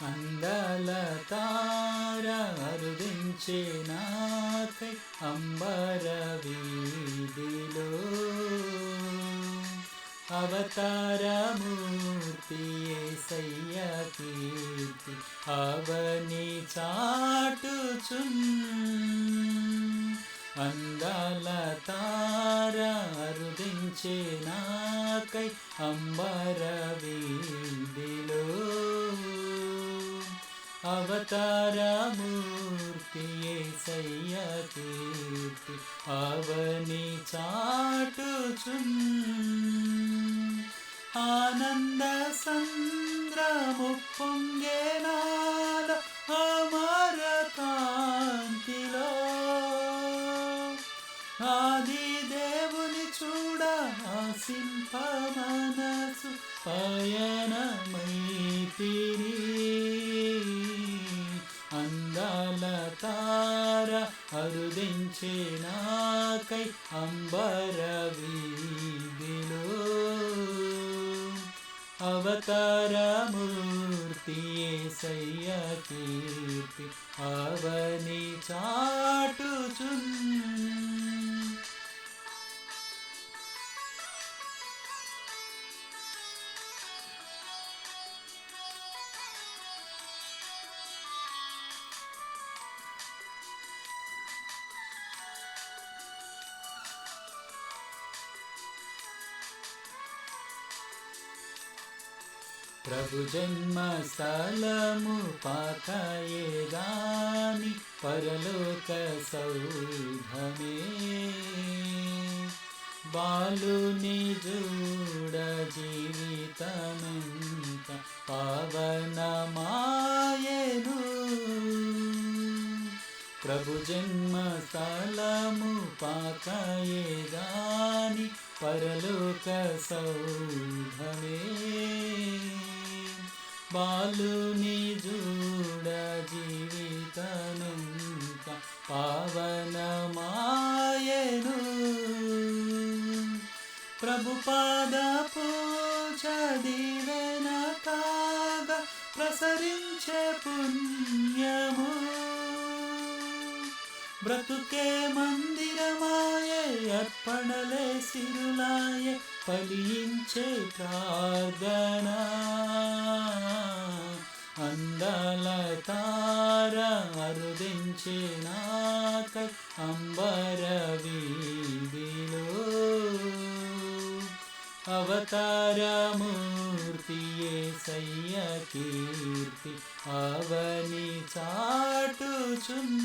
అందాల తార అరుదించే నాకై అంబర వీధిలో అవతారమూర్తి సయ్య కీర్తి అవని చాటుచున్ అందాల తార అరుదించే నాకై అంబర వీధిలో అవతారమూర్తి ఏసయ్య కీర్తి అవని చాటుచున్. ఆనంద సంద్రము పొంగేనాల అమర కాంతిలో ఆది దేవుని చూడ ఆసింప మనసు పయనమైతిరి తార అరుదించే నాకై అంబర వీధిలో అవతారమూర్తి సయ్య కీర్తి అవని చాటు ప్రభు జన్మ స్థలము పాకాయే పరలోక సౌధమే బాలుని జూడ జీవితమెంత పావనమాయను ప్రభు జన్మ స్థలము పాకాయే పరలోక సౌధమే బాలుని జూడ జీవితనంత పావనమాయను. ప్రభు పాద పూజ దీవెన కాగా ప్రసరించే పుణ్యము. బ్రతుకే మందిరమాయే అర్పణలే సిరులాయే ఫలించే ప్రార్థనా. అరుదించే నాకై అంబర వీధిలో. అవతారమూర్తి ఏసయ్య కీర్తి అవని చాటుచున్.